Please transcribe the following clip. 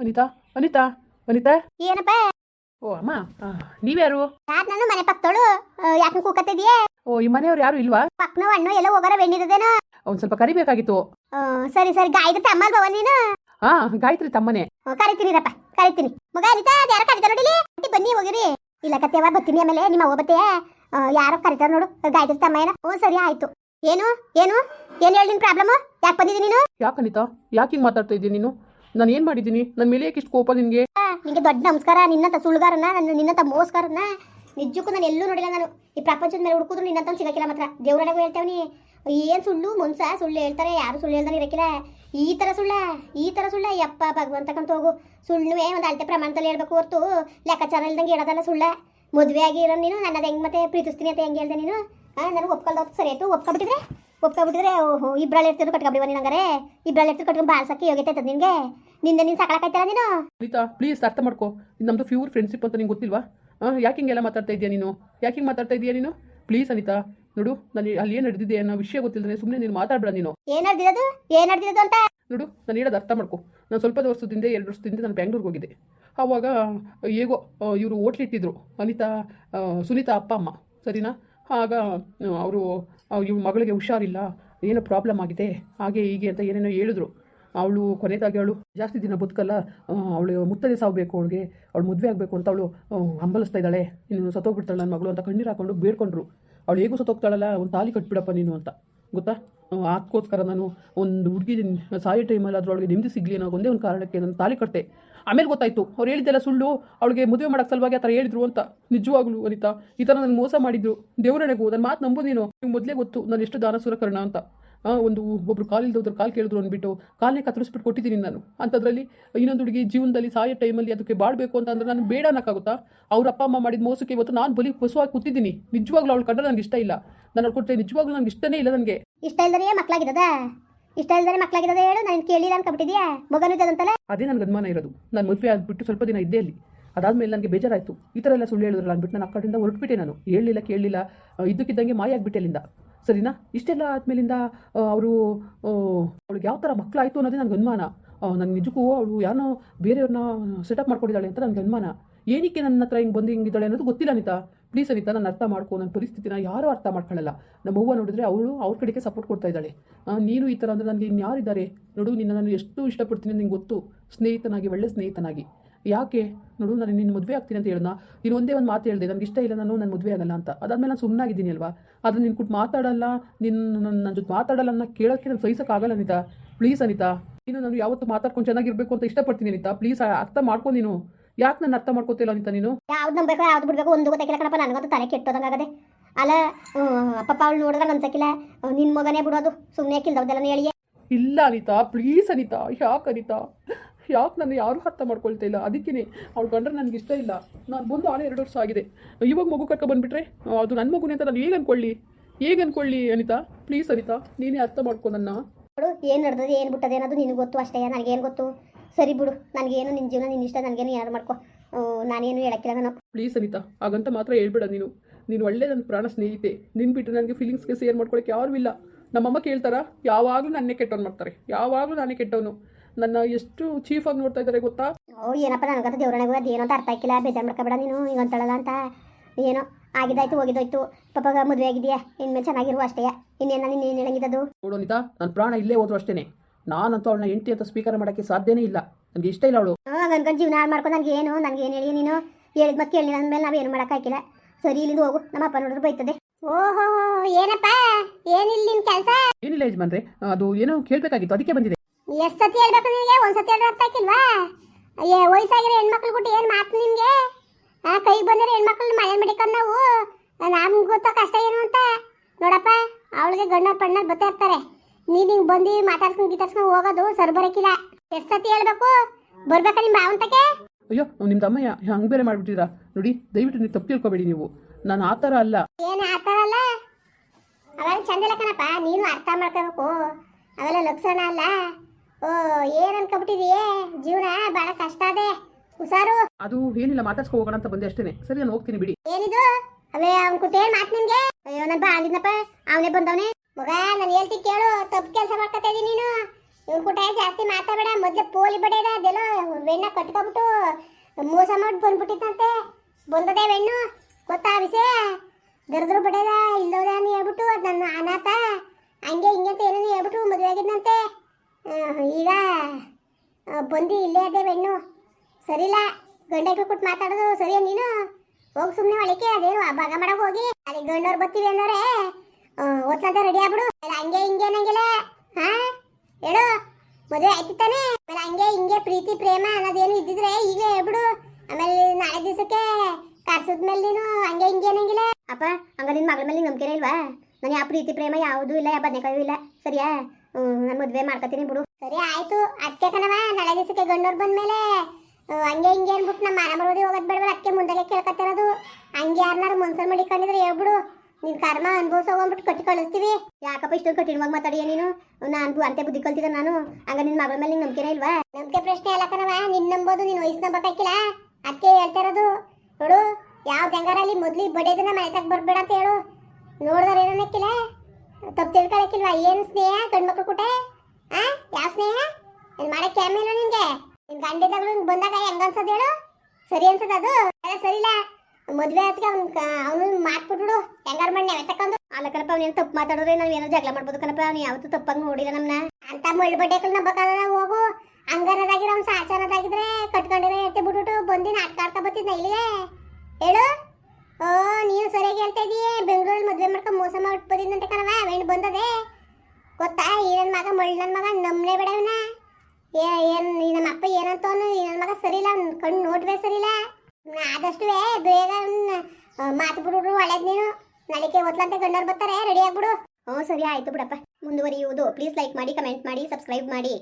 ಅನಿತಾ ಅನಿತಾ ಅನಿತಾ ಏನಪ್ಪ? ಓ ಅಮ್ಮ ನೀವ್ಯಾರು? ಯಾರು ನಾನು? ಮನೆ ಪಕ್ಕದಳು ಯಾಕೆ ಕೂಕತ್ತಿದ್ಯೆ ಓ ಈ ಮನೆಯವ್ರು ಯಾರು ಇಲ್ವಾ? ಪಕ್ಕನ ಅಣ್ಣ ಎಲ್ಲ ಹೋಗಾರ ಬೆಣ್ಣಿದ್ದೇನೋ ಅವ್ನ್ ಸ್ವಲ್ಪ ಕರಿಬೇಕಾಗಿತ್ತು. ಸರಿ ಸರಿ ಗಾಯತ್ರಿ ತಮ್ಮಲ್ ಅಲ್ವಾ ನೀನು? ಹಾ ಗಾಯತ್ರಿ ತಮ್ಮನೆ. ಹ್ಮ್, ಕರಿತೀನಿ ರಪ್ಪ ಕರಿತೀನಿ. ಮಗ ಅನಿತಾ ಯಾರು ಕರಿತಾರ ನೋಡಿಲಿ? ಆಂಟಿ ಬನ್ನಿ ಹೋಗಿರಿ. ಇಲ್ಲ ಕತ್ತೆವ ಬರ್ತೀನಿ ಆಮೇಲೆ ನಿಮ್ಮ ಅವ್ವ ಬತ್ತೆ ಯಾರೋ ಕರಿತಾರ ನೋಡು ಗಾಯತ್ರಿ ತಮ್ಮ ಏನ. ಓ ಸರಿ ಆಯ್ತು. ಏನು ಏನು? ಏನು ಹೇಳಿ ನಿನ್ ಪ್ರಾಬ್ಲಮ್ ಯಾಕೆ ಬಂದಿದ್ದೀನಿ ನೀನು? ಯಾಕೆ ಅನಿತಾ ಯಾಕೆ ಹಿಂಗೆ ಮಾತಾಡ್ತಾ ಇದ್ದೀನಿ ನೀನು? ನಾನು ಏನು ಮಾಡಿದೀನಿ ನನ್ನ ಮೇಲೆ ಇಷ್ಟು ಕೋಪ ನಿನಗೆ? ನಿಮಗೆ ದೊಡ್ಡ ನಮಸ್ಕಾರ ನಿನ್ನಂತ ಸುಳ್ಗಾರನ, ನನ್ನ ನಿನ್ನಂತ ಮೋಸ್ಕಾರನ. ನಿಜಕ್ಕೂ ನಾನು ಎಲ್ಲೂ ನೋಡಿಲ್ಲ ನಾನು. ಈ ಪ್ರಪಂಚದ ಮೇಲೆ ಹುಡುಕಿದ್ರು ನಿನ್ನಂತ ಸಿಗಕ್ಕಿಲ್ಲ ಮಾತ್ರ. ದೇವ್ರೊಳಗೂ ಹೇಳ್ತೇವನಿ ಏನ್ ಸುಳ್ಳು? ಮುನ್ಸ? ಸುಳ್ಳು ಹೇಳ್ತಾರೆ. ಯಾರು ಸುಳ್ಳು ಹೇಳ್ದಾನೆ ಇರಕ್ಕಿಲ್ಲ. ಈ ತರ ಸುಳ್ಳ, ಈ ತರ ಸುಳ್ಳ. ಯಪ್ಪ ಭಗವಂತಕ್ಕಂತ ಹೋಗು. ಸುಳ್ಳುವೇ ಒಂದು ಅಳತೆ ಪ್ರಮಾಣದಲ್ಲಿ ಹೇಳ್ಬೇಕು ಹೊರ್ತು. ಲೆಕ್ಕಾಚಾರ ಇಲ್ದಂಗೆ ಹೇಳೋದಲ್ಲ ಸುಳ್ಳ. ಮದುವೆ ಆಗಿರೋ ನೀನು. ನನ್ನದು ಹೆಂಗ್ ಮತ್ತೆ ಪ್ರೀತಿಸ್ತೀನಿ ಅಂತ ಹೆಂಗೆ ಹೇಳ್ದೆ ನೀನು? ಆ, ನನಗೆ ಒಪ್ಕೊಳ್ದ ಸರಿ ಆಯ್ತು. ಒಪ್ಕೊಬಿಟ್ಟಿದ್ರೆ? ಒಪ್ಕೊಬಿಟ್ಟಿದ್ರೆ ಓಹೋ ಇಬ್ಬರಲ್ಲಿ ಇರ್ತಿದ್ರು ಕಟ್ಕೊಬಿಡಿ ಬನ್ನಿ ನಂಗರೆ ಇಬ್ಬರಲ್ಲಿ ಇರ್ತಿದ್ರು ಕಟ್ಕೊಂಡು ಬಾಳ್ಸಕ್ಕೆ ಯೋಗ್ಯತೆ ಆಯ್ತದ ನಿನ್ಗೆ? ನಿಂದೆ ನೀನು ಸಾಕಾಯ್ತಾರ ನೀನು? ಅನಿತಾ ಪ್ಲೀಸ್ ಅರ್ಥ ಮಾಡ್ಕೋ. ಇದು ನಮ್ಮದು ಪ್ಯೂರ್ ಫ್ರೆಂಡ್ಶಿಪ್ ಅಂತ ನಿಂಗೆ ಗೊತ್ತಿಲ್ವಾ? ಯಾಕೆ ಹಿಂಗೆಲ್ಲ ಮಾತಾಡ್ತಾ ಇದೆಯಾ ನೀನು? ಯಾಕೆ ಹಿಂಗೆ ಮಾತಾಡ್ತಾ ಇದೆಯಾ ನೀನು? ಪ್ಲೀಸ್ ಅನಿತಾ ನೋಡು ನಾನು ಅಲ್ಲಿ ಏನು ನಡೆದಿದೆ ಅನ್ನೋ ವಿಷಯ ಗೊತ್ತಿಲ್ಲದೆ ಸುಮ್ಮನೆ ನೀನು ಮಾತಾಡ್ಬೇಡ ನೀನು. ಏನು ನಡೆದಿರೋದು? ಏನು ನಡೆದಿರೋದು ಅಂತ? ನೋಡು ನಾನು ಹೇಳೋದು ಅರ್ಥ ಮಾಡ್ಕೊ. ನಾನು ಸ್ವಲ್ಪ ವರ್ಷದಿಂದ ಎರಡು ವರ್ಷದಿಂದ ನಾನು ಬ್ಯಾಂಗ್ಳೂರ್ಗೆ ಹೋಗಿದ್ದೆ. ಆವಾಗ ಹೇಗೋ ಇವರು ಹೋಟ್ಲಿಟ್ಟಿದ್ರು ಅನಿತಾ ಸುನೀತಾ ಅಪ್ಪ ಅಮ್ಮ. ಸರಿನಾ? ಆಗ ಅವರು ಇವ್ರ ಮಗಳಿಗೆ ಹುಷಾರಿಲ್ಲ, ಏನೋ ಪ್ರಾಬ್ಲಮ್ ಆಗಿದೆ, ಹಾಗೆ ಹೀಗೆ ಅಂತ ಏನೇನೋ ಹೇಳಿದ್ರು. ಅವಳು ಕೊನೆದಾಗಿ ಅವಳು, ಜಾಸ್ತಿ ದಿನ ಬದುಕಲ್ಲ ಅವಳು ಮುತ್ತದೆ ಸಾವಬೇಕು ಅವಳಿಗೆ, ಅವಳು ಮದುವೆ ಆಗಬೇಕು ಅಂತ ಅವಳು ಹಂಬಲಿಸ್ತಾ ಇದ್ದಾಳೆ. ನೀನು ಸತ್ತೋಗ್ಬಿಡ್ತಾಳೆ ನನ್ನ ಮಗಳು ಅಂತ ಕಣ್ಣೀರು ಹಾಕೊಂಡು ಬೇಡ್ಕೊಂಡ್ರು. ಅವಳು ಹೇಗೂ ಸತ್ತೋಗ್ತಾಳಲ್ಲ, ಒಂದು ತಾಲಿ ಕಟ್ಬಿಡಪ್ಪ ನೀನು ಅಂತ. ಗೊತ್ತಾ? ಅದಕ್ಕೋಸ್ಕರ ನಾನು ಒಂದು ಹುಡುಗಿ, ಸಾಯೋ ಟೈಮಲ್ಲಿ ಅದ್ರೊಳಗೆ ನೆಮ್ಮದಿ ಸಿಗಲಿ ಅನ್ನೋ ಒಂದೇ ಒಂದು ಕಾರಣಕ್ಕೆ ನಾನು ತಾಲಿ ಕಟ್ತೆ ಆಮೇಲೆ ಗೊತ್ತಾಯ್ತು. ಅವ್ರು ಹೇಳಿದ್ದೆಲ್ಲ ಸುಳ್ಳು, ಅವಳಿಗೆ ಮದುವೆ ಮಾಡೋಕ್ಕೆ ಸಲುವಾಗಿ ಆ ಥರ ಹೇಳಿದ್ರು ಅಂತ. ನಿಜವಾಗ್ಲೂ ಅನಿತಾ, ಈ ಥರ ನನಗೆ ಮೋಸ ಮಾಡಿದ್ರು. ದೇವರಣೆಗೂ ನನ್ನ ಮಾತು ನಂಬು ನೀನು. ನಿಮ್ಗೆ ಮೊದಲೇ ಗೊತ್ತು, ನಾನು ಎಷ್ಟು ದಾನ ಸುರಕರಣ ಅಂತ ಒಂದು ಒಬ್ರು ಕಾಲಿಲ್ದವ್ರು ಕಾಲು ಕೇಳಿದ್ರು ಅಂದ್ಬಿಟ್ಟು, ಕಾಲನೇ ಕತ್ತರಿಸ್ಬಿಟ್ಟು ಕೊಟ್ಟಿದ್ದೀನಿ ನಾನು. ಅಂಥದ್ರಲ್ಲಿ ಇನ್ನೊಂದು ಹುಡುಗಿ ಜೀವನದಲ್ಲಿ ಸಾಯೋ ಟೈಮಲ್ಲಿ ಅದಕ್ಕೆ ಬಾಳ್ಬೇಕು ಅಂತ ಅಂದ್ರೆ ನಾನು ಬೇಡ ಅನ್ನೋಕ್ಕಾಗುತ್ತಾ? ಅವ್ರ ಅಪ್ಪ ಅಮ್ಮ ಮಾಡಿದ ಮೋಸಕ್ಕೆ ಇವತ್ತು ನಾನು ಬಲಿ ಹೊಸವಾಗಿ ಕೂತಿದ್ದೀನಿ. ನಿಜವಾಗ್ಲೂ ಅವಳು ಕಂಡ್ರೆ ನನಗೆ ಇಷ್ಟ ಇಲ್ಲ. ನಾನು ಕೊಟ್ಟರೆ ನಿಜವಾಗ್ಲೂ ನನಗೆ ಇಷ್ಟನೇ ಇಲ್ಲ ನನಗೆ. ಇಷ್ಟ ಇಲ್ಲದೇ ಮಕ್ಳಾಗಿದ್ದದ? ಇಷ್ಟ ಇಲ್ದರೆ ಮಕ್ಕಳಾಗಿರೋದೇ ಹೇಳು, ನಾನು ಕೇಳಿಲ್ಲ ಅಂತ ಇದ್ದದಂತಲ್ಲ ಅದೇ ನನಗೆ ಅನುಮಾನ ಇರೋದು. ನಾನು ಮದುವೆ ಆಗಿಬಿಟ್ಟು ಸ್ವಲ್ಪ ದಿನ ಇದ್ದೇ ಅಲ್ಲಿ ಅದಾದಮೇಲೆ ನನಗೆ ಬೇಜಾರಾಯಿತು. ಈ ಥರ ಎಲ್ಲ ಸುಳ್ಳು ಹೇಳಿದ್ರಲ್ಲ ಅಂದ್ಬಿಟ್ಟು ನಾನು ಅಕ್ಕಡಿಂದ ಹೊರಟುಬಿಟ್ಟೆ ಹೊರಟ್ಬಿಟ್ಟೆ ನಾನು. ಹೇಳಲಿಲ್ಲ, ಕೇಳಲಿಲ್ಲ. ಇದ್ದಕ್ಕಿದ್ದಂಗೆ ಮಾಯ ಆಗಿಬಿಟ್ಟೆ ಅಲ್ಲಿಂದ. ಸರಿನಾ? ಇಷ್ಟೆಲ್ಲ ಆದಮೇಲಿಂದ ಅವರು ಅವಳಿಗೆ ಯಾವ ಥರ ಮಕ್ಕಳಾಯಿತು ಅನ್ನೋದೇ ನನಗೆ ಅನುಮಾನ. ನನಗೆ ನಿಜಕ್ಕೂ ಅವಳು ಯಾರೋ ಬೇರೆಯವ್ರನ್ನ ಸೆಟಪ್ ಮಾಡ್ಕೊಂಡಿದ್ದಾಳೆ ಅಂತ ನನಗೆ ಅನುಮಾನ. ಏನಕ್ಕೆ ನನ್ನ ಹತ್ರ ಹಿಂಗೆ ಬಂದು ಹಿಂಗಿದ್ದಾಳೆ ಅನ್ನೋದು ಗೊತ್ತಿಲ್ಲ ಅನಿತಾ. ಪ್ಲೀಸ್ ಅನಿತಾ ನಾನು ಅರ್ಥ ಮಾಡ್ಕೊ ನನ್ನ ಪರಿಸ್ಥಿತಿನ ಯಾರೂ ಅರ್ಥ ಮಾಡ್ಕೊಳ್ಳಲ್ಲ ನಮ್ಮ ಅವ್ವ ನೋಡಿದ್ರೆ ಅವಳು ಅವ್ರ ಕಡೆಗೆ ಸಪೋರ್ಟ್ ಕೊಡ್ತಾ ಇದ್ದಾಳೆ. ನೀನು ಈ ಥರ ಅಂದರೆ ನನಗೆ ಇನ್ಯಾರಿದ್ದಾರೆ ನೋಡು, ನಿನ್ನ ನಾನು ಎಷ್ಟು ಇಷ್ಟಪಡ್ತೀನಿ ನಿಂಗೆ ಗೊತ್ತು. ಸ್ನೇಹಿತನಾಗಿ, ಒಳ್ಳೆ ಸ್ನೇಹಿತನಾಗಿ. ಯಾಕೆ? ನೋಡು, ನಾನು ನಿನ್ನ ಮದುವೆ ಆಗ್ತೀನಿ ಅಂತ ಹೇಳೋಣ ನೀನು ಒಂದೇ ಒಂದು ಮಾತು ಹೇಳಿದೆ ನನಗೆ ಇಷ್ಟ ಇಲ್ಲ, ನಾನು ನನ್ನ ಮದುವೆ ಆಗಲ್ಲ ಅಂತ. ಅದಾದ್ಮೇಲೆ ನಾನು ಸುಮ್ಮನಾಗಿದ್ದೀನಿ ಅಲ್ವಾ? ಆದರೆ ನಿನ್ನ ಕುಟ್ಟು ಮಾತಾಡಲ್ಲ ನಿನ್ನ ನನ್ನ ಜೊತೆ ಮಾತಾಡಲ್ಲ ಅನ್ನೋ ಕೇಳೋಕ್ಕೆ ನಾನು ಸಹಿಸೋಕ್ಕಾಗಲ್ಲ ಅನಿತಾ. ಪ್ಲೀಸ್ ಅನಿತಾ. ನೀನು ನಾನು ಯಾವತ್ತು ಮಾತಾಡ್ಕೊಂಡು ಚೆನ್ನಾಗಿರಬೇಕು ಅಂತ ಇಷ್ಟಪಡ್ತೀನಿ ಅನಿತಾ. ಪ್ಲೀಸ್ ಅರ್ಥ ಮಾಡ್ಕೊ ನೀನು. ಯಾಕೆ ನಾನು ಅರ್ಥ ಮಾಡ್ಕೋತಿಲ್ಲ ಅಂತ ನೀನು? ಯಾವ್ದು ನಂಬೇಕು ಯಾವ್ದು ಬಿಡ್ಬೇಕು ಒಂದು ಗೊತ್ತಾಗಿಲ್ಲ ಕಣಪ್ಪ ನನಗಂತೂ ತಲೆ ಕೆಟ್ಟೋದಂಗಾಗದೆ. ಅಲ್ಲ ಪಪ್ಪ ಅವಳು ನೋಡಿದ್ರೆ ಅನ್ಸಕ್ಕಿಲ್ಲ ನಿನ್ನ ಮಗನೇ ಬಿಡೋದು ಸುಮ್ಮನೆ ಕಿಲ್ದವ್ದೆಲ್ಲ ಹೇಳಿ. ಇಲ್ಲ ಅನಿತಾ ಪ್ಲೀಸ್ ಅನಿತಾ ಯಾಕೆ ಅನಿತಾ? ಯಾಕೆ ನಾನು ಯಾರು ಅರ್ಥ ಮಾಡ್ಕೊಳ್ತಾ ಇಲ್ಲ ಅದಕ್ಕೇ ಅವ್ಳು ಕಂಡ್ರೆ ನನಗೆ ಇಷ್ಟ ಇಲ್ಲ. ನಾನು ಬಂದು ಆನೆ ಎರಡು ವರ್ಷ ಆಗಿದೆ. ಇವಾಗ ಮಗು ಕರ್ಕೊ ಬಂದುಬಿಟ್ರೆ ಅದು ನನ್ನ ಮಗುನೇ ಅಂತ ನಾನು ಹೇಗೆ ಅನ್ಕೊಳ್ಳಿ? ಹೇಗೆ ಅನ್ಕೊಳ್ಳಿ ಅನಿತಾ? ಪ್ಲೀಸ್ ಅನಿತಾ ನೀನೇ ಅರ್ಥ ಮಾಡ್ಕೊ ನನ್ನ. ಏನು ನಡೆದದೆ ಏನು ಬಿಟ್ಟದೆ ಅನ್ನೋದು ನಿನಗೆ ಗೊತ್ತು ಅಷ್ಟೇ ನನಗೇನು ಗೊತ್ತು? ಸರಿ ಬಿಡು ನನಗೇನು ನಿನ್ನ ಜೀವನ ನಿನ್ನ ಇಷ್ಟ ನನಗೇನು ಯಾರು ಮಾಡ್ಕೊ ನಾನೇನು ಹೇಳಕ್ಕಿಲ್ಲ ನಾನು. ಪ್ಲೀಸ್ ಅನಿತಾ ಹಾಗಂತ ಮಾತ್ರ ಹೇಳ್ಬೇಡ ನೀನು. ನೀನು ಒಳ್ಳೆ ನನ್ನ ಪ್ರಾಣ ಸ್ನೇಹಿತೆ. ನಿನ್ ಬಿಟ್ಟು ನನಗೆ ಫೀಲಿಂಗ್ಸ್ಗೆ ಶೇರ್ ಮಾಡ್ಕೊಳಕ್ಕೆ ಯಾರು ಇಲ್ಲ. ನಮ್ಮಮ್ಮ ಕೇಳ್ತಾರ? ಯಾವಾಗಲೂ ನನ್ನೇ ಕೆಟ್ಟವನು ಮಾಡ್ತಾರೆ. ಯಾವಾಗಲೂ ನಾನೇ ಕೆಟ್ಟವನು. ನನ್ನ ಎಷ್ಟು ಚೀಫ್ ಆಗಿ ನೋಡ್ತಾ ಇದ್ದಾರೆ ಗೊತ್ತಾ? ಓ ಏನಪ್ಪ ನನಗಂತ ದೇವ್ರಣೆಗೂ ಅದು ಏನೋ ಅಂತ ಅರ್ಥ ಆಯ್ಕಿಲ್ಲ ಬೇಜಾರು ಮಾಡ್ಕೊಬೇಡ ನೀನು ಈಗ ಅಂತಳಲ್ಲ ಅಂತ. ಏನೋ ಆಗಿದಾಯ್ತು ಹೋಗಿದ್ದೋಯ್ತು. ಪಾಪಗ ಮದುವೆ ಆಗಿದೆಯಾ ಇನ್ಮೇಲೆ ಚೆನ್ನಾಗಿರುವ ಅಷ್ಟೇ. ಇನ್ನೇನು ನೀನು ಏನು ಹೇಳಂಗಿದ್ದದು ನೋಡು ಅನಿತಾ ನನ್ನ ಪ್ರಾಣ ಇಲ್ಲೇ ಹೋದ್ರು ಅಷ್ಟೇ ನಾನಂತೂ ಅವಳನ್ನ ಹೆಂಡತಿ ಅಂತ ಸ್ವೀಕಾರ ಮಾಡಕ್ಕೆ ಸಾಧ್ಯನೇ ಇಲ್ಲ. ನನಗೆ ಇಷ್ಟ ಇಲ್ಲ ಅವಳು. ಹಾಂ ಅನ್ಕೊಂಡು ಜೀವನ ಹಾಳು ಮಾಡ್ಕೊಂಡು ನನಗೆ ಏನು? ನನಗೆ ಏನು ಹೇಳಿ ನೀನು? ಹೇಳಿದ ಮತ್ತೆ ಕೇಳಿ ಮೇಲೆ ನಾವೇನು ಮಾಡೋಕ್ಕಾಗಿಲ್ಲ ಸರಿ ಇಲ್ಲಿಂದ ಹೋಗು. ನಮ್ಮ ಅಪ್ಪ ನೋಡಿದ್ರೆ ಬೈತದೆ. ಓಹೋ ಏನಪ್ಪ? ಏನಿಲ್ಲ ನಿನ್ ಕೆಲಸ? ಏನಿಲ್ಲ ಯಜಮಾನ್ರೆ ಅದು ಏನೋ ಕೇಳಬೇಕಾಗಿತ್ತು ಅದಕ್ಕೆ ಬಂದಿದೆ. ಎಷ್ಟು ಸತಿ ಹೇಳ್ಬೇಕು ನಿನಗೆ? ಒಂದು ಸತಿ ಹೇಳಿದ್ರೆ ಅರ್ಥ ಆಗಿಲ್ವಾ ಅಯ್ಯೇ ವಯಸ್ಸಾಗಿರೋ ಹೆಣ್ಮಕ್ಳು ಬಿಟ್ಟು ಏನು ಮಾತು ನಿನಗೆ? ಆ ಕೈಗೆ ಬಂದಿರೋ ಹೆಣ್ಮಕ್ಳು ಮಳೆ ಮಡಿಕೊಂಡು ನಾವು? ನಮ್ಗೆ ಗೊತ್ತೋ ಕಷ್ಟ ಏನು ಅಂತ? ನೋಡಪ್ಪ ಅವಳಿಗೆ ಗಂಡ ಪಣ್ಣ ಬರ್ತಾ ಇರ್ತಾರೆ. ನೀನು ಹಿಂಗೆ ಬಂದು ಮಾತಾಡ್ಸ್ಕೊಂಡು ಗೀತಾಡ್ಸ್ಕೊಂಡು ಹೋಗೋದು ಸರ್ ಬರಕಿಲ್ಲ. ಎಷ್ಟು ಸತಿ ಹೇಳ್ಬೇಕು? ಬರ್ಬೇಕಾ ನಿಮ್ಮ ಭಾವಂತಕ್ಕೆ? ಅಯ್ಯೋ ನಿಮ್ ತಮ್ಮಯ್ಯ ಹಂಗೆ ಬೇರೆ ಮಾಡ್ಬಿಟ್ಟಿದ್ರ ನೋಡಿ ದಯವಿಟ್ಟು ನೀವು ತಪ್ಪು ತಿಳ್ಕೊಬೇಡಿ ನೀವು. ನಾನು ಆತರ ಥರ ಅಲ್ಲ. ಏನು ಆತರ ಥರ ಅಲ್ಲ? ಅವಾಗ ಚಂದಿಲ್ಲ ಕಣಪ್ಪ ನೀನು ಅರ್ಥ ಮಾಡ್ಕೋಬೇಕು. ಅವೆಲ್ಲ ಲಕ್ಷಣ ಅಲ್ಲ. ಓ ಏನು ಅನ್ಕೊಬಿಟ್ಟಿದೀಯೇ? ಜೀವನ ಬಹಳ ಕಷ್ಟ ಅದೇ. ಹುಷಾರು. ಅದು ಏನಿಲ್ಲ ಮಾತಾಡ್ಸ್ಕೊ ಹೋಗೋಣ ಅಂತ ಬಂದೆ ಅಷ್ಟೇನೆ. ಸರಿ ನಾನು ಹೋಗ್ತೀನಿ ಬಿಡಿ. ಏನಿದು? ಅವೇ ಅವ್ನ ಕುಟ್ಟ ಮಾತ್ ನಿನ್ಗೆ? ಅಯ್ಯೋ ನಾನು ಬಾಳಿದ್ನಪ್ಪ. ಅವನೇ ಬಂದವನೇ. ಮಗ, ನಾನು ಹೇಳ್ತಿ ಕೇಳು, ತಪ್ಪು ಕೆಲಸ ಮಾಡ್ಕೊತಾ ಇದೀನಿ ನೀನು. ಇವ್ನ ಕೂಟ ಜಾಸ್ತಿ ಮಾತಾಡಬೇಡ ಮೊದಲು ಪೋಲಿ ಬಡೇದ ಅದೆಲ್ಲ ಬೆಣ್ಣ ಕಟ್ಕೊಬಿಟ್ಟು ಮೋಸ ಮಾಡಿ ಬಂದ್ಬಿಟ್ಟಿತ್ತಂತೆ. ಬಂದದೆ ಬೆಣ್ಣು, ಗೊತ್ತಾ ವಿಷಯ ದರ್ದ್ರು ಬಡೇದ ಇಲ್ಲೋದ ಅಂತ ಹೇಳ್ಬಿಟ್ಟು ಅದು ನನ್ನ ಅನಾಥ. ಹಂಗೆ ಹಿಂಗೆ ಅಂತ ಏನೇನು ಹೇಳ್ಬಿಟ್ಟು ಮದುವೆ ಆಗಿದ್ದಂತೆ ಈಗ ಬಂದು ಇಲ್ಲೇ ಅದೇ ಸರಿ ಸರಿಲ್ಲ ಗಂಡಕ್ಕೆ ಕೊಟ್ಟು ಮಾತಾಡೋದು ಸರಿಯಾ ನೀನು? ಹೋಗಿ ಸುಮ್ಮನೆ ಒಳಕ್ಕೆ, ಅದೇನು ಭಾಗ ಮಾಡೋಕೆ ಹೋಗಿ? ಅಲ್ಲಿ ಗಂಡವ್ರು ಬರ್ತೀವಿ ಅಂದ್ರೆ ಓದ್ಸಂತ ರೆಡಿ ಆಗ್ಬಿಡು. ಹಂಗೆ ಹಿಂಗೆ ಅನ್ನಂಗಿಲ್ಲ. ಹಾ? ಹೇಳು. ಮದುವೆ ಆಯ್ತು ತಾನೆ? ಆಮೇಲೆ ಹಂಗೆ ಹಿಂಗೆ ಪ್ರೀತಿ, ಪ್ರೇಮ ಅನ್ನೋದೇನು ಇದ್ದಿದ್ರೆ ಈಗಲೇ ಹೇಳ್ಬಿಡು. ಆಮೇಲೆ ನಾಳೆ ದಿವಸಕ್ಕೆ ಮೇಲೆ ನೀನು ಹಂಗೆ ಹಿಂಗೆ ಅನ್ನಂಗಿಲ್ಲ. ಅಪ್ಪ, ಹಂಗ ನಿನ್ನ ಮಗಳ ಮೇಲೆ ನಂಬಿಕೆ ಇಲ್ವಾ? ನಾನು ಯಾವ ಪ್ರೀತಿ, ಪ್ರೇಮ ಯಾವುದೂ ಇಲ್ಲ, ಯಾವ ಬದನೆಕಾಯೂ ಇಲ್ಲ. ಸರಿಯಾ? ನಾನು ಮದುವೆ ಮಾಡ್ಕೊತೀನಿ ಬಿಡು. ಸರಿ, ಆಯ್ತು. ಅದಕ್ಕೆ ಕಣವ ನಾಳೆ ದಿವಸಕ್ಕೆ ಗಂಡೋರ್ ಬಂದ್ಮೇಲೆ ಹಂಗೆ ಹಿಂಗೆ ಅನ್ಬಿಟ್ಟು ನಮ್ಮ ಮನೆ ಮರೋದಿ ಹೋಗೋದು ಬೇಡವಲ್ಲ ಅದಕ್ಕೆ ಮುಂದಾಗೆ ಕೇಳ್ಕೊತಿರೋದು ಹಂಗೆ ಯಾರನ್ನಾರು ಮನ್ಸಲ್ಲಿ ಮಡಿಕೊಂಡಿದ್ರೆ ಹೇಳ್ಬಿಡು. ನಿನ್ ಕರ್ಮ ಅನ್ಭವಿಸ ಹೋಗ್ಬಿಟ್ಟು ಕಟ್ಟಿ ಕಳಿಸ್ತೀವಿ. ಯಾಕಪ್ಪ ಇಷ್ಟೊಂದು ಕಠಿಣವಾಗಿ ಮಾತಾಡಿಯ ನೀನು? ನಾನು ಅಂತೆ ಬುದ್ಧಿ ಕಲ್ತಿದ ನಾನು. ಹಂಗ ನಿನ್ ಮಗಳ ಮೇಲೆ ನಿಂಗೆ ನಂಬಿಕೆನೇ ಇಲ್ವಾ? ನಂಬಿಕೆ ಪ್ರಶ್ನೆ ಅಲ್ಲ ಕಣವ ನಿನ್ ನಂಬೋದು, ನೀನು ವಯಸ್ಸು ನಂಬಕ್ಕಿಲ್ಲ. ಅದಕ್ಕೆ ಹೇಳ್ತಾ ಇರೋದು. ನೋಡು, ಯಾವ ಬೆಂಗಾರಲ್ಲಿ ಮೊದ್ಲಿ ಬಡಿಯೋದನ್ನ ಮನೆ ಬರ್ಬೇಡ ಅಂತ ಹೇಳು. ನೋಡಿದ್ರೆ ಏನಕ್ಕಿಲ್ಲ ತಪ್ಪು ತಿಳ್ಕೊಳಕ್ಕಿಲ್ವಾ? ಏನ್ ಸ್ನೇಹ? ಗಂಡ್ಮಕ್ಳು ಕೂಟ? ಆ? ಯಾವ ಸ್ನೇಹ? ಏನ್ ಮಾಡಕ್ಕೆ ಆಮೇಲೆ ನಿನ್ಗೆ. ನಿನ್ ಗಂಡಿದ್ದಾಗಳು ಬಂದಾಗ ಹೆಂಗ ಅನ್ಸದ್ ಹೇಳು? ಸರಿ ಅನ್ಸದ ಅದು? ಸರಿ ಇಲ್ಲ ಮದ್ವೆ ಆತ್ಗೆ ಅವ್ನ ಅವನು ಮಾಡ್ಬಿಟ್ಬಿಡು ಹೆಂಗಾರ ಮಾಡಿ ನೆವೆ ತಕೊಂಡು ಅಲ್ಲ ಕಣಪ್ಪ ಅವ್ನೇನು ತಪ್ಪು ಮಾತಾಡಿದ್ರೆ ನಾವು ಏನೋ ಜಗಳ ಮಾಡ್ಬೋದು ಕಣಪ್ಪ ಅವ್ನು ಯಾವತ್ತೂ ತಪ್ಪಾಗಿ ನೋಡಿಲ್ಲ ನಮ್ಮನ್ನ ಅಂತ ಮುಳ್ಳು ನಂಬಕ್ಕಾಗಲ್ಲ ಹೋಗು. ಹಂಗಾರದಾಗಿರೋ ಅವ್ನು ಸಾಚಾರದಾಗಿದ್ರೆ ಕಟ್ಕೊಂಡಿರೋ ಎತ್ತೆ ಬಿಟ್ಬಿಟ್ಟು ಬಂದು ನಾಟಕ ಆಡ್ತಾ ಬರ್ತಿದ್ನ ಇಲ್ಲಿಗೆ. ಹೇಳು. ಓ ನೀನು ಸರಿಯಾಗಿ ಹೇಳ್ತಾ ಇದೀಯೇ? ಬೆಂಗಳೂರಲ್ಲಿ ಮದುವೆ ಮಾಡ್ಕೊಂಡು ಮೋಸ ಮಾಡ್ಬೋದಿಂದಂತೆ ಕಣವ ಅವೇನು ಬಂದದೆ. ಗೊತ್ತಾ? ಈ ನನ್ನ ಮಗ ಮಳ್ಳ ನನ್ನ ಮಗ ನಮ್ಮನೆ ಬೇಡವನ ಏ ಏನು ನಮ್ಮ ಅಪ್ಪ ಏನಂತ ನನ್ನ ಮಗ ಸರಿ ಇಲ್ಲ ಅವ್ನ್ ಕಣ್ಣು ನೋಡ್ಬೇಕು ಸರಿ ಇಲ್ಲ ನಾ ಆದಷ್ಟು ಬೇಗ ಮಾತು ಬಿಡು ಒಳ್ಳೇದು ನೀನು. ನಳಿಕೆ ಓದ್ಲಂತೆ ಗಂಡವ್ರು ಬರ್ತಾರೆ ರೆಡಿ ಆಗ್ಬಿಡು. ಹ್ಞೂ, ಸರಿ, ಆಯ್ತು ಬಿಡಪ್ಪ. ಮುಂದುವರಿಯುವುದು. ಪ್ಲೀಸ್ ಲೈಕ್ ಮಾಡಿ ಕಮೆಂಟ್ ಮಾಡಿ ಸಬ್ಸ್ಕ್ರೈಬ್ ಮಾಡಿ.